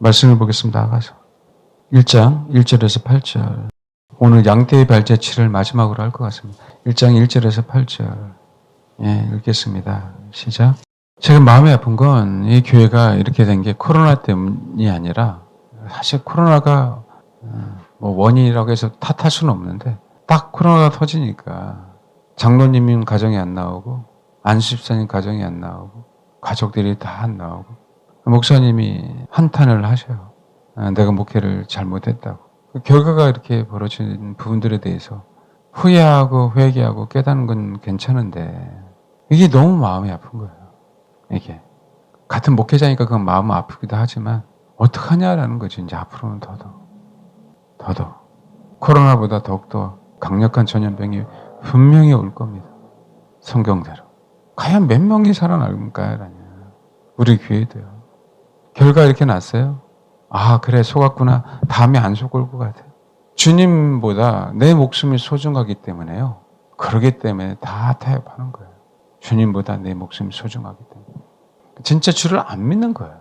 말씀을 보겠습니다. 나가서 1장 1절에서 8절 오늘 양떼의 발자취를 마지막으로 할 것 같습니다. 1장 1절에서 8절 예, 읽겠습니다. 시작. 제가 마음이 아픈 건 이 교회가 이렇게 된 게 코로나 때문이 아니라 사실 코로나가 어, 뭐 원인이라고 해서 탓할 수는 없는데 딱 코로나가 터지니까 장로님인 가정이 안 나오고 안수집사님 가정이 안 나오고 가족들이 다 안 나오고 목사님이 한탄을 하셔요. 아, 내가 목회를 잘못했다고. 그 결과가 이렇게 벌어진 부분들에 대해서 후회하고 회개하고 깨닫는 건 괜찮은데 이게 너무 마음이 아픈 거예요. 이게 같은 목회자니까 그건 마음 아프기도 하지만 어떡하냐라는 거지 이제 앞으로는 더더욱 더더욱 코로나보다 더욱더 강력한 전염병이 분명히 올 겁니다. 성경대로. 과연 몇 명이 살아날까요? 우리 교회도요. 결과 이렇게 났어요. 아, 그래, 속았구나. 다음에 안 속을 것 같아요. 주님보다 내 목숨이 소중하기 때문에요. 그러기 때문에 다 타협하는 거예요. 주님보다 내 목숨이 소중하기 때문에. 진짜 주를 안 믿는 거예요.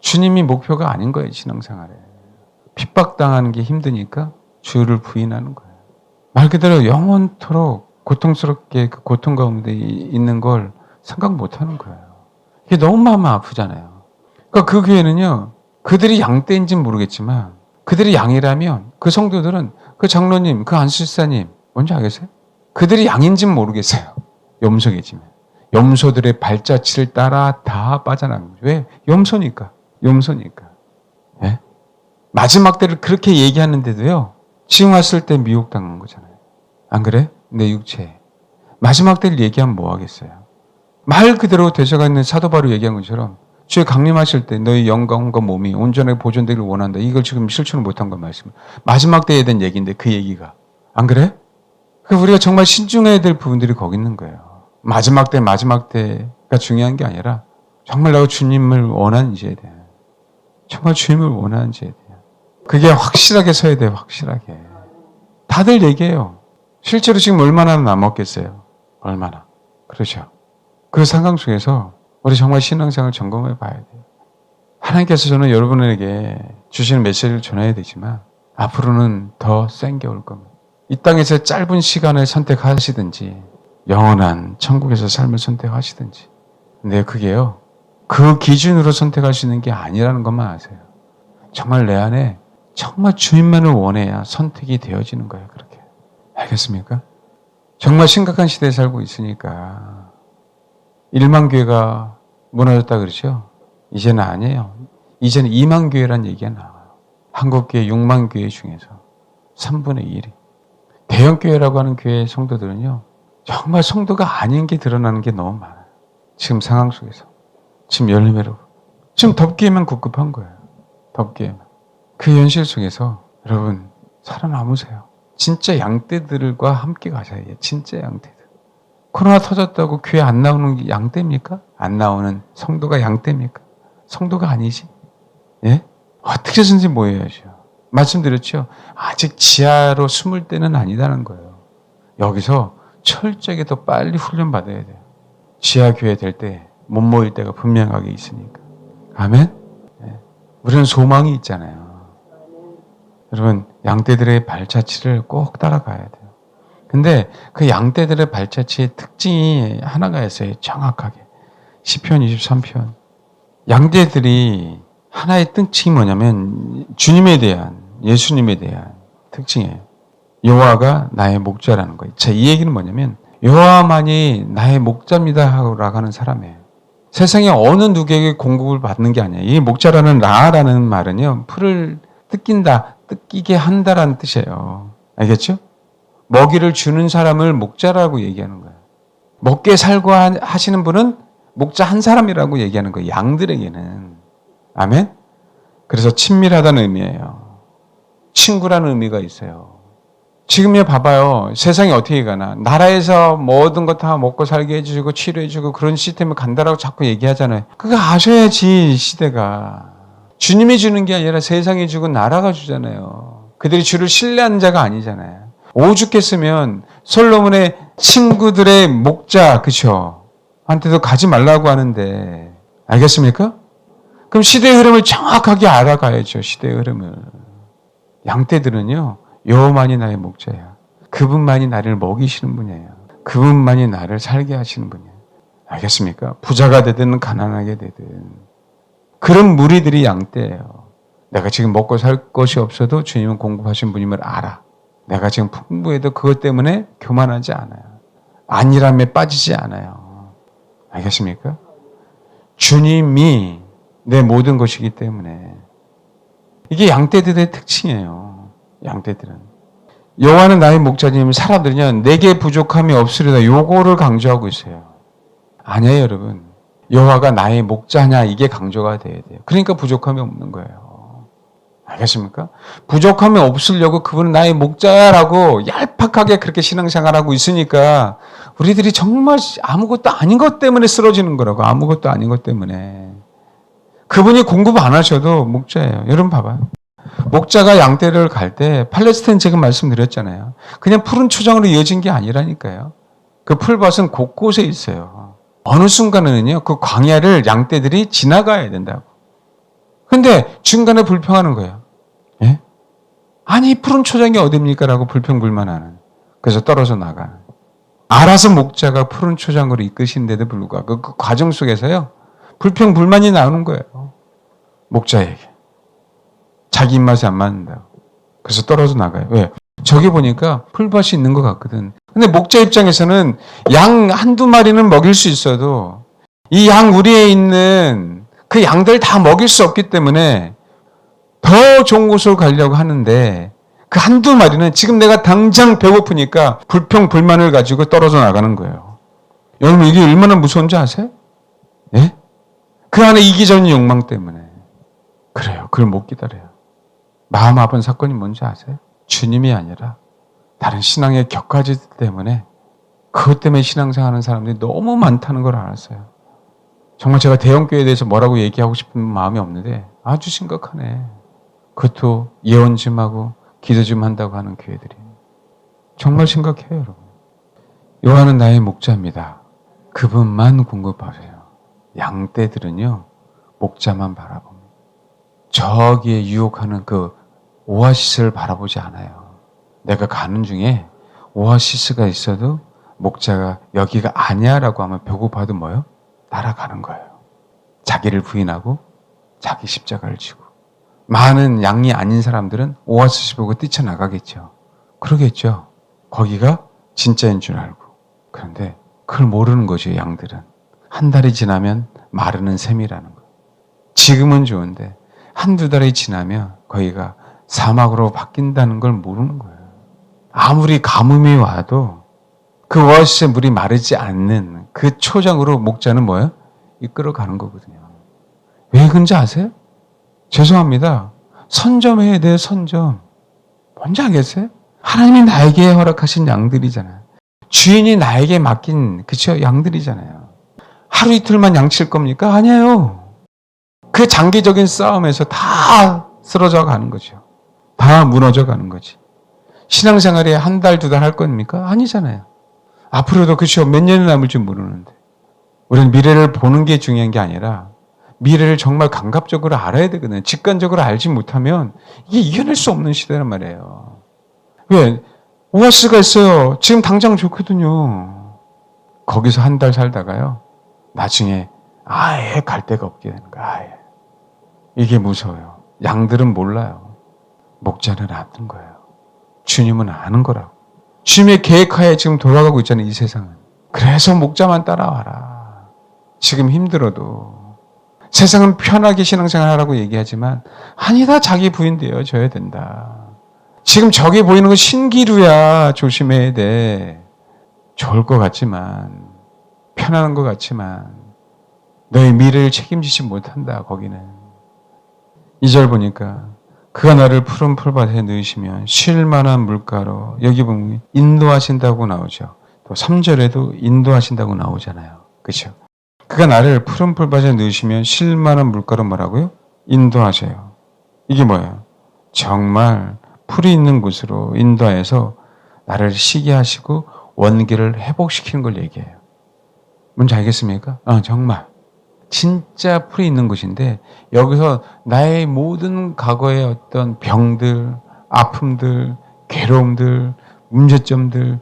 주님이 목표가 아닌 거예요, 신앙생활에. 핍박당하는 게 힘드니까 주를 부인하는 거예요. 말 그대로 영원토록 고통스럽게 그 고통 가운데 있는 걸 생각 못 하는 거예요. 이게 너무 마음 아프잖아요. 그러니까 그 교회는요, 그들이 양떼인지는 모르겠지만, 그들이 양이라면 그 성도들은 그 장로님, 그 안수사님, 뭔지 알겠어요? 그들이 양인지는 모르겠어요. 염소겠지만. 염소들의 발자취를 따라 다 빠져나갑니다. 왜? 염소니까. 염소니까. 예? 마지막 때를 그렇게 얘기하는데도요, 지금 왔을 때 미혹당한 거잖아요. 안 그래? 내 육체. 마지막 때를 얘기하면 뭐 하겠어요? 말 그대로 되셔가 있는 사도 바로 얘기한 것처럼 주에 강림하실 때 너희 영광과 몸이 온전하게 보존되기를 원한다. 이걸 지금 실천을 못한 건 말씀. 마지막 때에 대한 얘기인데 그 얘기가. 안 그래? 그 우리가 정말 신중해야 될 부분들이 거기 있는 거예요. 마지막 때, 마지막 때가 중요한 게 아니라 정말 내가 주님을 원하는지에 대한 정말 주님을 원하는지에 대한 그게 확실하게 서야 돼요. 확실하게. 다들 얘기해요. 실제로 지금 얼마나 남았겠어요? 얼마나. 그렇죠. 그 상황 속에서 우리 정말 신앙생활 점검해 봐야 돼요. 하나님께서 저는 여러분에게 주시는 메시지를 전해야 되지만 앞으로는 더 센게 올 겁니다. 이 땅에서 짧은 시간을 선택하시든지 영원한 천국에서 삶을 선택하시든지 근데 그게요. 그 기준으로 선택하시는 게 아니라는 것만 아세요. 정말 내 안에 정말 주님만을 원해야 선택이 되어지는 거예요. 그렇게. 알겠습니까? 정말 심각한 시대에 살고 있으니까 일만 교회가 무너졌다 그러죠? 이제는 아니에요. 이제는 2만 교회란 얘기가 나와요. 한국 교회 6만 교회 중에서 3분의 1이. 대형 교회라고 하는 교회 성도들은요. 정말 성도가 아닌 게 드러나는 게 너무 많아요. 지금 상황 속에서. 지금 열매로. 지금 덮기에만 급급한 거예요. 덮기에만. 그 현실 속에서 여러분 살아남으세요. 진짜 양떼들과 함께 가셔야 해요. 진짜 양떼들. 코로나 터졌다고 교회 안 나오는 게 양떼입니까? 안 나오는 성도가 양떼입니까? 성도가 아니지. 예? 어떻게 해서든지 모여야죠. 말씀드렸죠. 아직 지하로 숨을 때는 아니다는 거예요. 여기서 철저하게 더 빨리 훈련 받아야 돼요. 지하 교회 될 때 못 모일 때가 분명하게 있으니까. 아멘? 예. 우리는 소망이 있잖아요. 여러분, 양떼들의 발자취를 꼭 따라가야 돼요. 근데 그 양떼들의 발자취의 특징이 하나가 있어요. 정확하게. 10편, 23편. 양떼들이 하나의 특징이 뭐냐면 주님에 대한, 예수님에 대한 특징이에요. 여호와가 나의 목자라는 거예요. 자, 이 얘기는 뭐냐면 여호와만이 나의 목자입니다라고 하는 사람이에요. 세상에 어느 누구에게 공급을 받는 게 아니에요. 이 목자라는 라라는 말은요. 풀을 뜯긴다, 뜯기게 한다라는 뜻이에요. 알겠죠? 먹이를 주는 사람을 목자라고 얘기하는 거예요. 먹게 살고 하시는 분은 목자 한 사람이라고 얘기하는 거예요. 양들에게는. 아멘? 그래서 친밀하다는 의미예요. 친구라는 의미가 있어요. 지금요, 봐봐요. 세상이 어떻게 가나. 나라에서 모든 것 다 먹고 살게 해주고 치료해주고 그런 시스템을 간다라고 자꾸 얘기하잖아요. 그거 아셔야지, 시대가. 주님이 주는 게 아니라 세상이 주고 나라가 주잖아요. 그들이 주를 신뢰하는 자가 아니잖아요. 오죽했으면 솔로몬의 친구들의 목자, 그쵸? 한테도 가지 말라고 하는데, 알겠습니까? 그럼 시대의 흐름을 정확하게 알아가야죠. 시대의 흐름을. 양떼들은요. 여호만이 나의 목자야. 그분만이 나를 먹이시는 분이에요. 그분만이 나를 살게 하시는 분이에요. 알겠습니까? 부자가 되든 가난하게 되든 그런 무리들이 양떼예요. 내가 지금 먹고 살 것이 없어도 주님은 공급하신 분임을 알아. 내가 지금 풍부해도 그것 때문에 교만하지 않아요. 안일함에 빠지지 않아요. 알겠습니까? 주님이 내 모든 것이기 때문에 이게 양떼들의 특징이에요. 양떼들은 여호와는 나의 목자님 사람들은요 내게 부족함이 없으리다 요거를 강조하고 있어요. 아니에요 여러분 여호와가 나의 목자냐 이게 강조가 돼야 돼요. 그러니까 부족함이 없는 거예요. 알겠습니까? 부족함이 없으려고 그분은 나의 목자라고 얄팍하게 그렇게 신앙생활하고 있으니까 우리들이 정말 아무것도 아닌 것 때문에 쓰러지는 거라고 아무것도 아닌 것 때문에 그분이 공급 안 하셔도 목자예요. 여러분 봐봐요. 목자가 양떼를 갈 때 팔레스타인 지금 말씀드렸잖아요. 그냥 푸른 초장으로 이어진 게 아니라니까요. 그 풀밭은 곳곳에 있어요. 어느 순간에는요, 그 광야를 양떼들이 지나가야 된다고. 근데 중간에 불평하는 거예요. 예? 아니, 푸른 초장이 어딥니까? 라고 불평불만하는. 그래서 떨어져 나가. 알아서 목자가 푸른 초장으로 이끄신데도 불구하고 그 과정 속에서요, 불평불만이 나오는 거예요. 목자에게. 자기 입맛에 안 맞는다고. 그래서 떨어져 나가요. 왜? 저기 보니까 풀밭이 있는 것 같거든. 근데 목자 입장에서는 양 한두 마리는 먹일 수 있어도 이 양 우리에 있는 그 양들 다 먹일 수 없기 때문에 더 좋은 곳으로 가려고 하는데 그 한두 마리는 지금 내가 당장 배고프니까 불평, 불만을 가지고 떨어져 나가는 거예요. 여러분 이게 얼마나 무서운지 아세요? 예? 그 안에 이기적인 욕망 때문에. 그래요. 그걸 못 기다려요. 마음 아픈 사건이 뭔지 아세요? 주님이 아니라 다른 신앙의 격가지 때문에 그것 때문에 신앙생활 하는 사람들이 너무 많다는 걸 알았어요. 정말 제가 대형교회에 대해서 뭐라고 얘기하고 싶은 마음이 없는데 아주 심각하네. 그것도 예언 좀 하고 기도 좀 한다고 하는 교회들이. 정말 심각해요, 여러분. 요한은 나의 목자입니다. 그분만 공급하세요. 양떼들은요, 목자만 바라봅니다. 저기에 유혹하는 그 오아시스를 바라보지 않아요. 내가 가는 중에 오아시스가 있어도 목자가 여기가 아니야라고 하면 배고파도 뭐요? 따라가는 거예요. 자기를 부인하고 자기 십자가를 지고 많은 양이 아닌 사람들은 오아시스 보고 뛰쳐나가겠죠. 그러겠죠. 거기가 진짜인 줄 알고. 그런데 그걸 모르는 거죠, 양들은. 한 달이 지나면 마르는 셈이라는 거. 지금은 좋은데 한두 달이 지나면 거기가 사막으로 바뀐다는 걸 모르는 거예요. 아무리 가뭄이 와도 그 오아시스에 물이 마르지 않는 그 초장으로 목자는 뭐예요? 이끌어 가는 거거든요. 왜 그런지 아세요? 죄송합니다. 선점해야 돼요, 선점. 뭔지 알겠어요? 하나님이 나에게 허락하신 양들이잖아요. 주인이 나에게 맡긴, 그쵸, 양들이잖아요. 하루 이틀만 양칠 겁니까? 아니에요. 그 장기적인 싸움에서 다 쓰러져 가는 거죠. 다 무너져 가는 거지. 신앙생활에 한 달, 두 달 할 겁니까? 아니잖아요. 앞으로도 그쵸, 몇 년이 남을지 모르는데. 우리는 미래를 보는 게 중요한 게 아니라 미래를 정말 감각적으로 알아야 되거든요. 직관적으로 알지 못하면 이게 이겨낼 수 없는 시대란 말이에요. 왜? 오아시스가 있어요. 지금 당장 좋거든요. 거기서 한 달 살다가요. 나중에 아예 갈 데가 없게 되는 거야. 아예. 이게 무서워요. 양들은 몰라요. 목자는 아는 거예요. 주님은 아는 거라고. 주님의 계획하에 지금 돌아가고 있잖아요. 이 세상은. 그래서 목자만 따라와라. 지금 힘들어도. 세상은 편하게 신앙생활 하라고 얘기하지만 아니다 자기 부인 되어 줘야 된다. 지금 저기 보이는 건 신기루야 조심해야 돼. 좋을 것 같지만 편안한 것 같지만 너의 미래를 책임지지 못한다 거기는. 이절 보니까 그가 나를 푸른 풀밭에 넣으시면 쉴 만한 물가로 여기 보면 인도하신다고 나오죠. 또 3절에도 인도하신다고 나오잖아요. 그렇죠? 그가 나를 푸른 풀밭에 넣으시면 쉴 만한 물가로 뭐라고요? 인도하세요. 이게 뭐예요? 정말 풀이 있는 곳으로 인도해서 나를 쉬게 하시고 원기를 회복시키는 걸 얘기해요. 뭔지 알겠습니까? 어, 정말. 진짜 풀이 있는 곳인데 여기서 나의 모든 과거의 어떤 병들, 아픔들, 괴로움들, 문제점들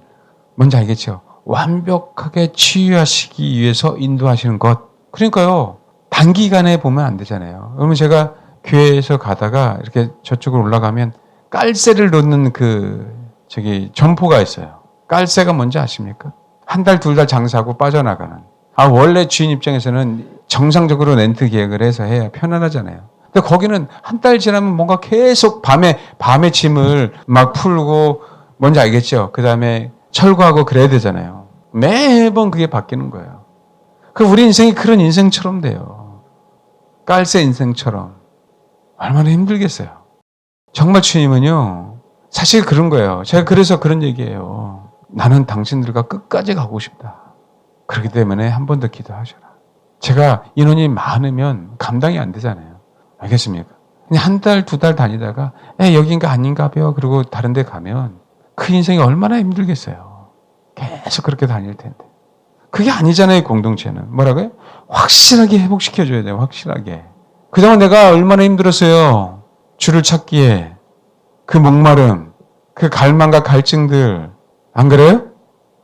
뭔지 알겠죠? 완벽하게 치유하시기 위해서 인도하시는 것. 그러니까요. 단기간에 보면 안 되잖아요. 그러면 제가 교회에서 가다가 이렇게 저쪽으로 올라가면 깔새를 놓는 그 저기 점포가 있어요. 깔새가 뭔지 아십니까? 한 달, 둘 달 장사하고 빠져나가는. 아, 원래 주인 입장에서는 정상적으로 렌트 계획을 해서 해야 편안하잖아요. 근데 거기는 한 달 지나면 뭔가 계속 밤에, 밤에 짐을 막 풀고 뭔지 알겠죠? 그 다음에 철거하고 그래야 되잖아요. 매번 그게 바뀌는 거예요. 그 우리 인생이 그런 인생처럼 돼요. 깔새 인생처럼. 얼마나 힘들겠어요. 정말 주님은요, 사실 그런 거예요. 제가 그래서 그런 얘기예요. 나는 당신들과 끝까지 가고 싶다. 그렇기 때문에 한 번 더 기도하셔라. 제가 인원이 많으면 감당이 안 되잖아요. 알겠습니까? 한 달, 두 달 다니다가, 에, 여긴가 아닌가 봐요. 그리고 다른 데 가면 그 인생이 얼마나 힘들겠어요. 계속 그렇게 다닐 텐데. 그게 아니잖아요, 공동체는. 뭐라고요? 확실하게 회복시켜줘야 돼요, 확실하게. 그동안 내가 얼마나 힘들었어요. 주를 찾기에. 그 목마름, 그 갈망과 갈증들. 안 그래요?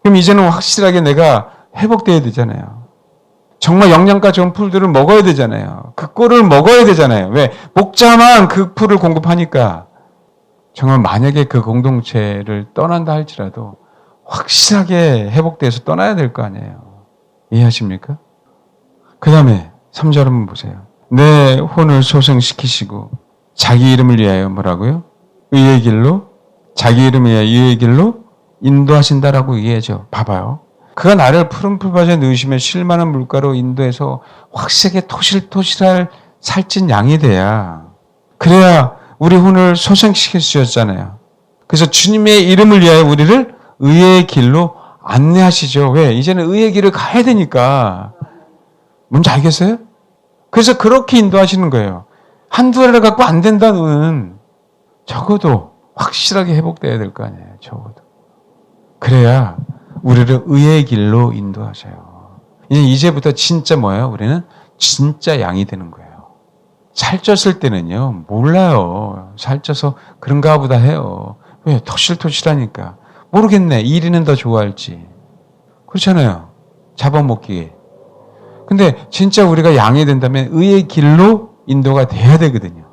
그럼 이제는 확실하게 내가 회복돼야 되잖아요. 정말 영양가 좋은 풀들을 먹어야 되잖아요. 그 꿀을 먹어야 되잖아요. 왜? 목자만 그 풀을 공급하니까. 정말 만약에 그 공동체를 떠난다 할지라도 확실하게 회복돼서 떠나야 될 거 아니에요. 이해하십니까? 그 다음에 3절 한번 보세요. 내 혼을 소생시키시고 자기 이름을 위하여 뭐라고요? 의의 길로 자기 위하여 의의 길로 인도하신다라고 얘기하죠. 봐봐요. 그가 나를 푸른 풀밭에 넣으시며 실만한 물가로 인도해서 확실하게 토실토실할 살찐 양이 돼야 그래야 우리 혼을 소생시킬 수 있잖아요. 그래서 주님의 이름을 위하여 우리를 의의 길로 안내하시죠. 왜? 이제는 의의 길을 가야 되니까. 뭔지 알겠어요? 그래서 그렇게 인도하시는 거예요. 한두 달을 갖고 안 된다는 적어도 확실하게 회복돼야 될 거 아니에요. 적어도. 그래야 우리를 의의 길로 인도하셔요. 이제 이제부터 진짜 뭐예요? 우리는 진짜 양이 되는 거예요. 살쪘을 때는요, 몰라요. 살쪄서 그런가 보다 해요. 왜? 토실토실하니까. 모르겠네. 이리는 더 좋아할지. 그렇잖아요. 잡아먹기에. 근데 진짜 우리가 양이 된다면 의의 길로 인도가 돼야 되거든요.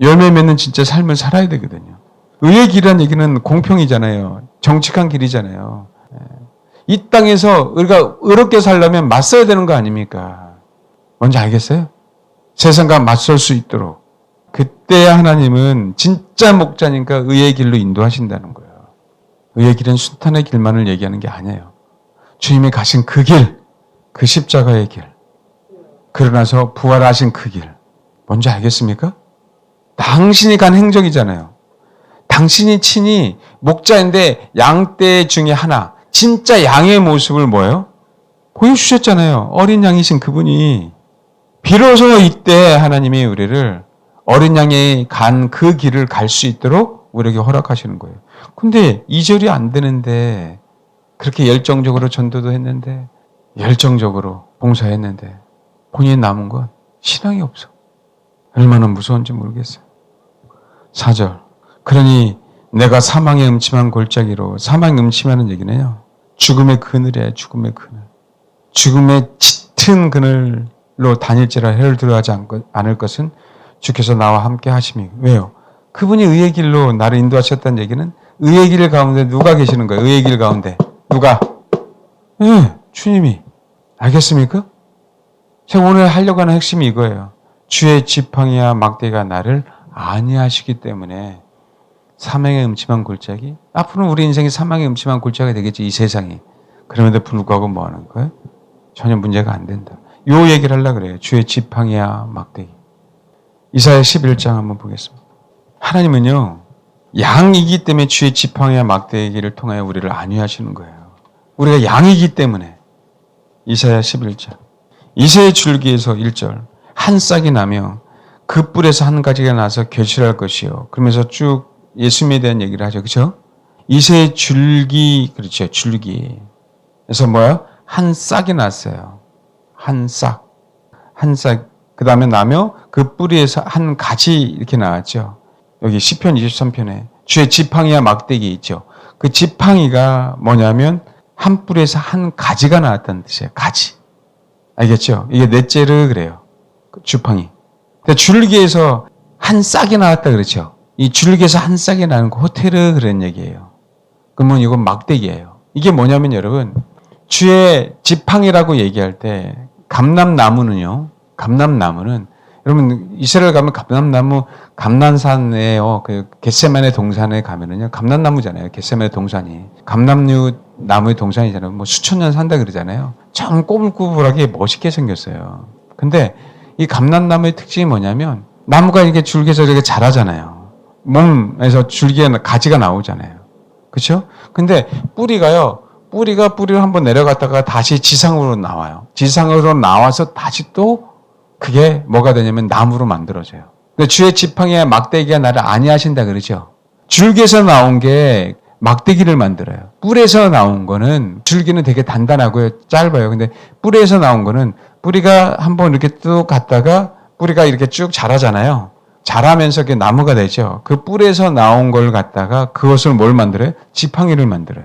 열매 맺는 진짜 삶을 살아야 되거든요. 의의 길이라는 얘기는 공평이잖아요. 정직한 길이잖아요. 예. 이 땅에서 우리가 의롭게 살려면 맞서야 되는 거 아닙니까? 뭔지 알겠어요? 세상과 맞설 수 있도록. 그때야 하나님은 진짜 목자니까 의의 길로 인도하신다는 거예요. 의의 길은 순탄의 길만을 얘기하는 게 아니에요. 주님이 가신 그 길, 그 십자가의 길. 그러나서 부활하신 그 길. 뭔지 알겠습니까? 당신이 간 행적이잖아요. 당신이 친히 목자인데 양떼 중에 하나, 진짜 양의 모습을 뭐예요? 보여주셨잖아요. 어린 양이신 그분이. 비로소 이때 하나님이 우리를 어린 양이 간 그 길을 갈 수 있도록 우리에게 허락하시는 거예요. 근데 이절이 안 되는데 그렇게 열정적으로 전도도 했는데 열정적으로 봉사했는데 본인 남은 건 신앙이 없어. 얼마나 무서운지 모르겠어요. 4절. 그러니 내가 사망의 음침한 골짜기로 사망의 음침하는 얘기네요. 죽음의 그늘에 죽음의 그늘. 죽음의 짙은 그늘로 다닐지라 해를 들어하지 않을 것은 주께서 나와 함께 하심이. 왜요? 그분이 의의 길로 나를 인도하셨다는 얘기는 의의 길 가운데 누가 계시는 거예요? 의의 길 가운데. 누가? 예, 네, 주님이. 알겠습니까? 제가 오늘 하려고 하는 핵심이 이거예요. 주의 지팡이와 막대가 나를 아니하시기 때문에 사망의 음침한 골짜기? 앞으로는 우리 인생이 사망의 음침한 골짜기가 되겠지, 이 세상이. 그럼에도 불구하고 뭐 하는 거예요? 전혀 문제가 안 된다. 요 얘기를 하려고 그래요. 주의 지팡이와 막대기. 이사야 11장 한번 보겠습니다. 하나님은요, 양이기 때문에 주의 지팡이와 막대기를 통하여 우리를 안위하시는 거예요. 우리가 양이기 때문에. 이사야 11장. 이새의 줄기에서 1절. 한 싹이 나며 그 뿔에서 한 가지가 나서 결실할 것이요. 그러면서 쭉 예수님에 대한 얘기를 하죠. 그렇죠? 이새의 줄기 그렇죠. 줄기. 그래서 뭐야? 한 싹이 났어요. 한 싹. 한 싹, 그 다음에 나며 그 뿌리에서 한 가지 이렇게 나왔죠. 여기 시편 23편에 주의 지팡이와 막대기 있죠. 그 지팡이가 뭐냐면 한 뿌리에서 한 가지가 나왔다는 뜻이에요. 가지. 알겠죠? 이게 넷째르 그래요. 그. 근데 줄기에서 한 싹이 나왔다 그렇죠. 이 줄기에서 한 싹이 나는 거 호테르 그런 얘기예요. 그러면 이건 막대기예요. 이게 뭐냐면 여러분 주의 지팡이라고 얘기할 때 감람나무는요. 감람나무는 여러분 이스라엘 가면 감람나무 감난산에요. 그 겟세만의 동산에 가면은요. 감람나무잖아요. 겟세만의 동산이 감람류 나무의 동산이잖아요. 뭐 수천 년 산다 그러잖아요. 참 꼬불꼬불하게 멋있게 생겼어요. 근데 이 감람나무의 특징이 뭐냐면 나무가 이렇게 줄기에서 이렇게 자라잖아요. 몸에서 줄기에 가지가 나오잖아요. 그렇죠? 근데 뿌리가요. 뿌리가 뿌리를 한번 내려갔다가 다시 지상으로 나와요. 지상으로 나와서 다시 또 그게 뭐가 되냐면 나무로 만들어져요. 근데 주의 지팡이와 막대기가 나를 아니하신다 그러죠. 줄기에서 나온 게 막대기를 만들어요. 뿔에서 나온 거는 줄기는 되게 단단하고요. 짧아요. 근데 뿔에서 나온 거는 뿌리가 한번 이렇게 뚝 갔다가 뿌리가 이렇게 쭉 자라잖아요. 자라면서 이게 나무가 되죠. 그 뿔에서 나온 걸 갖다가 그것을 뭘 만들어요? 지팡이를 만들어요.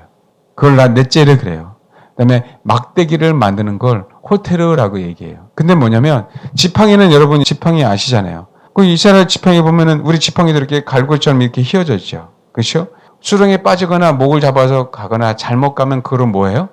그걸 나 넷째를 그래요. 그다음에 막대기를 만드는 걸 호테르라고 얘기해요. 근데 뭐냐면 지팡이는 여러분이 지팡이 아시잖아요. 그 이스라엘 지팡이 보면은 우리 지팡이도 이렇게 갈고리처럼 이렇게 휘어져 있죠. 그렇죠? 수렁에 빠지거나 목을 잡아서 가거나 잘못 가면 그건 뭐예요?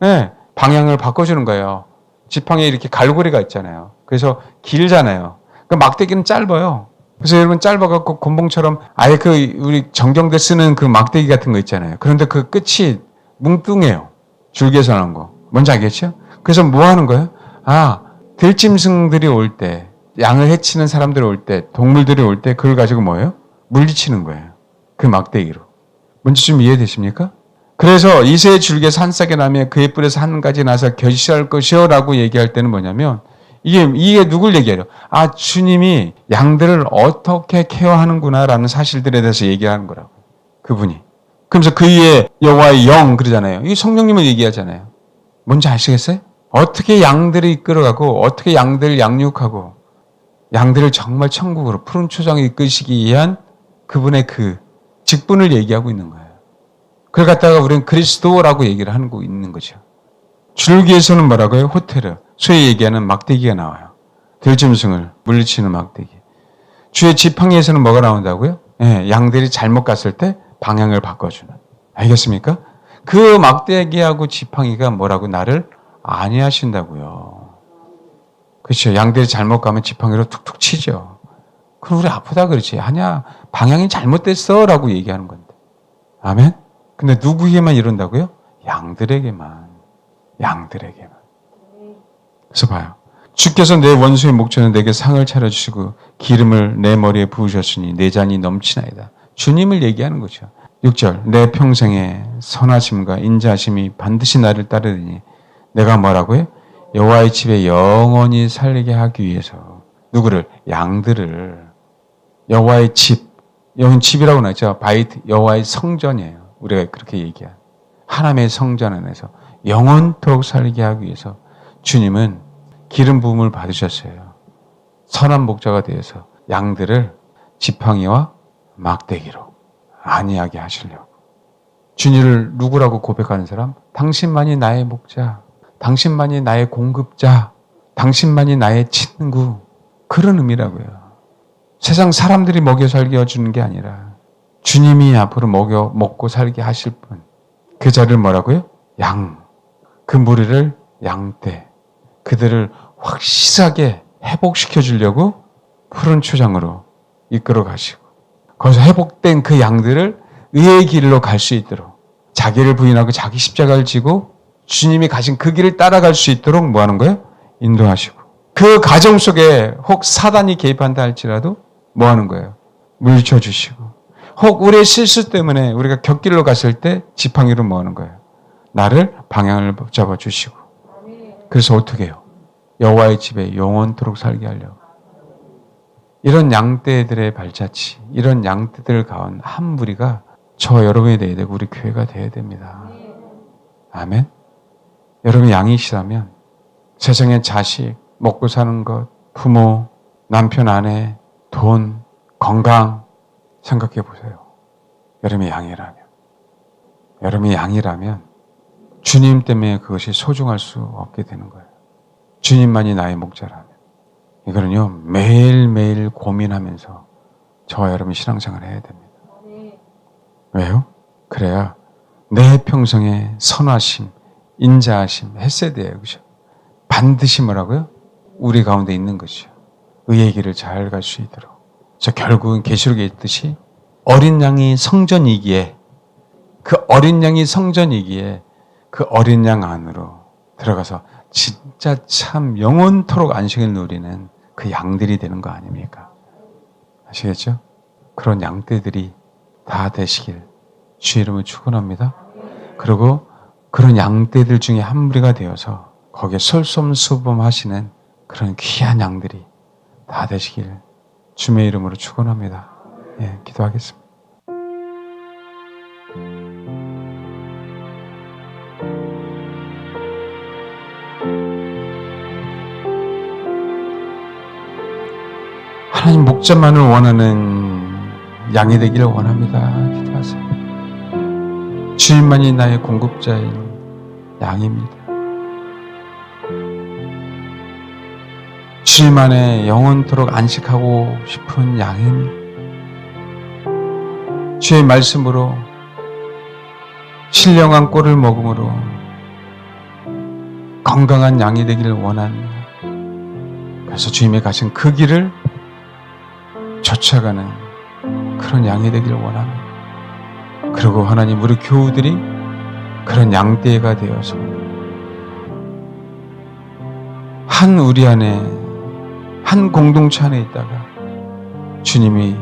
네, 방향을 바꿔주는 거예요. 지팡이에 이렇게 갈고리가 있잖아요. 그래서 길잖아요. 그 막대기는 짧아요. 그래서 여러분 짧아갖고 곤봉처럼 아예 그 우리 정경대 쓰는 그 막대기 같은 거 있잖아요. 그런데 그 끝이 뭉뚱해요. 줄기에서 나온 거. 뭔지 알겠죠? 그래서 뭐 하는 거예요? 아, 들짐승들이 올 때, 양을 해치는 사람들이 올 때, 동물들이 올 때 그걸 가지고 뭐예요? 물리치는 거예요. 그 막대기로. 뭔지 좀 이해되십니까? 그래서 이세의 줄기에서 한 싹이 나면 그의 뿔에서 한 가지 나서 결실할 것이요 라고 얘기할 때는 뭐냐면 이게, 이게 누굴 얘기해요? 아, 주님이 양들을 어떻게 케어하는구나 라는 사실들에 대해서 얘기하는 거라고. 그분이. 그러면서 그의 여호와의 영 그러잖아요. 이 성령님을 얘기하잖아요. 뭔지 아시겠어요? 어떻게 양들을 이끌어가고 어떻게 양들을 양육하고 양들을 정말 천국으로 푸른 초장에 이끄시기 위한 그분의 그 직분을 얘기하고 있는 거예요. 그걸 갖다가 우리는 그리스도라고 얘기를 하고 있는 거죠. 줄기에서는 뭐라고요? 호텔을 소위 얘기하는 막대기가 나와요. 들짐승을 물리치는 막대기. 주의 지팡이에서는 뭐가 나온다고요? 예, 양들이 잘못 갔을 때 방향을 바꿔주는. 알겠습니까? 그 막대기하고 지팡이가 뭐라고 나를 아니하신다고요. 그렇죠. 양들이 잘못 가면 지팡이로 툭툭 치죠. 그럼 우리 아프다 그러지. 아니야. 방향이 잘못됐어. 라고 얘기하는 건데. 아멘? 근데 누구에게만 이런다고요? 양들에게만. 양들에게만. 그래서 봐요. 주께서 내 원수의 목전에 내게 상을 차려주시고 기름을 내 머리에 부으셨으니 내 잔이 넘치나이다. 주님을 얘기하는 거죠. 6절 내 평생에 선하심과 인자하심이 반드시 나를 따르더니 내가 뭐라고요? 여호와의 집에 영원히 살게 하기 위해서 누구를 양들을 여호와의 집 여기 집이라고 나죠 바이트 여호와의 성전이에요. 우리가 그렇게 얘기한 하나님의 성전 안에서 영원토록 살게 하기 위해서 주님은 기름 부음을 받으셨어요. 선한 목자가 되어서 양들을 지팡이와 막대기로 안이하게 하시려고. 주님을 누구라고 고백하는 사람? 당신만이 나의 목자, 당신만이 나의 공급자, 당신만이 나의 친구. 그런 의미라고요. 세상 사람들이 먹여 살게 해주는 게 아니라 주님이 앞으로 먹여 먹고 살게 하실 분. 그 자를 뭐라고요? 양. 그 무리를 양떼. 그들을 확실하게 회복시켜 주려고 푸른 초장으로 이끌어 가시고 거기서 회복된 그 양들을 의의 길로 갈 수 있도록 자기를 부인하고 자기 십자가를 지고 주님이 가신 그 길을 따라갈 수 있도록 뭐 하는 거예요? 인도하시고 그 가정 속에 혹 사단이 개입한다 할지라도 뭐 하는 거예요? 물리쳐 주시고 혹 우리의 실수 때문에 우리가 곁길로 갔을 때 지팡이로 뭐 하는 거예요? 나를 방향을 잡아 주시고 그래서 어떻게 해요? 여호와의 집에 영원토록 살게 하려고 이런 양떼들의 발자취, 이런 양떼들 가운 한 무리가 저 여러분이 돼야 되고 우리 교회가 돼야 됩니다. 아멘. 여러분 양이시라면 세상의 자식, 먹고 사는 것, 부모, 남편, 아내, 돈, 건강 생각해 보세요. 여러분이 양이라면. 여러분이 양이라면 주님 때문에 그것이 소중할 수 없게 되는 거예요. 주님만이 나의 목자라면. 이거는요, 매일매일 고민하면서 저와 여러분이 신앙생활을 해야 됩니다. 왜요? 그래야 내 평생의 선하심, 인자하심, 햇세대예요. 그죠? 반드시 뭐라고요? 우리 가운데 있는 것이요. 의의 길을 잘 갈 수 있도록. 저 결국은 계시록에 있듯이 어린 양이 성전이기에 그 어린 양이 성전이기에 그 어린 양 안으로 들어가서 진짜 참 영원토록 안식을 누리는 그 양들이 되는 거 아닙니까? 아시겠죠? 그런 양떼들이 다 되시길 주 이름을 축원합니다. 그리고 그런 양떼들 중에 한 무리가 되어서 거기에 솔솜수범하시는 그런 귀한 양들이 다 되시길 주의 이름으로 축원합니다. 예, 기도하겠습니다. 하나님 목자만을 원하는 양이 되기를 원합니다. 기도하세요. 주님만이 나의 공급자인 양입니다. 주님 안에 영원토록 안식하고 싶은 양입니다. 주의 말씀으로 신령한 꼴을 먹음으로 건강한 양이 되기를 원합니다. 그래서 주님이 가신 그 길을 쫓아가는 그런 양이 되기를 원합니다. 그리고 하나님 우리 교우들이 그런 양떼가 되어서 한 우리 안에 한 공동체 안에 있다가 주님이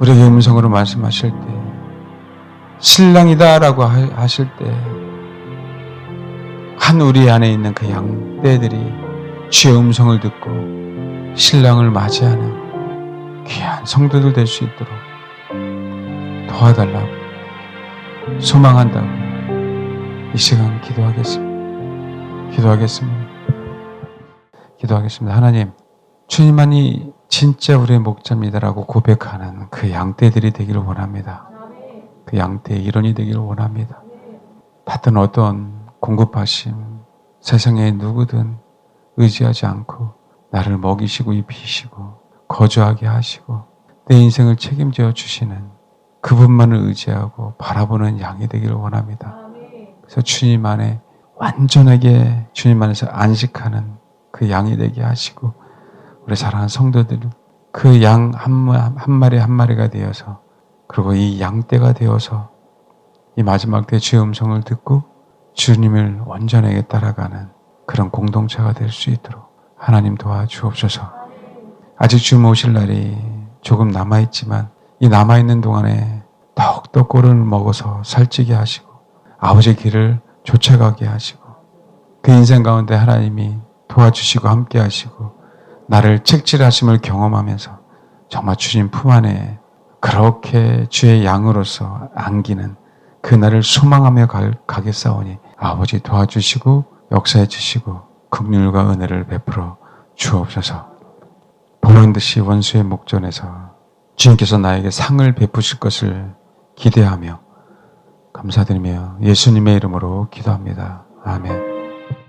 우리에게 음성으로 말씀하실 때 신랑이다라고 하- 하실 때 한 우리 안에 있는 그 양떼들이 주의 음성을 듣고 신랑을 맞이하는 귀한 성도들 될 수 있도록 도와달라고 소망한다고 이 시간 기도하겠습니다. 기도하겠습니다. 기도하겠습니다. 하나님, 주님만이 진짜 우리의 목자입니다라고 고백하는 그 양떼들이 되기를 원합니다. 그 양떼의 일원이 되기를 원합니다. 받든 어떤 공급하심, 세상에 누구든 의지하지 않고 나를 먹이시고 입히시고 거주하게 하시고 내 인생을 책임져 주시는 그분만을 의지하고 바라보는 양이 되기를 원합니다. 그래서 주님 안에 완전하게 주님 안에서 안식하는 그 양이 되게 하시고 우리 사랑하는 성도들 그양한 마리 한 마리가 되어서 그리고 이 양떼가 되어서 이 마지막 때 주의 음성을 듣고 주님을 완전하게 따라가는 그런 공동체가 될 수 있도록 하나님 도와주옵소서. 아직 주님 오실 날이 조금 남아있지만 이 남아있는 동안에 더욱더 꼴을 먹어서 살찌게 하시고 아버지의 길을 쫓아가게 하시고 그 인생 가운데 하나님이 도와주시고 함께 하시고 나를 책질하심을 경험하면서 정말 주님 품 안에 그렇게 주의 양으로서 안기는 그날을 소망하며 가- 가겠사오니 아버지 도와주시고 역사해 주시고 극률과 은혜를 베풀어 주옵소서. 보란 듯이 원수의 목전에서 주님께서 나에게 상을 베푸실 것을 기대하며 감사드리며 예수님의 이름으로 기도합니다. 아멘.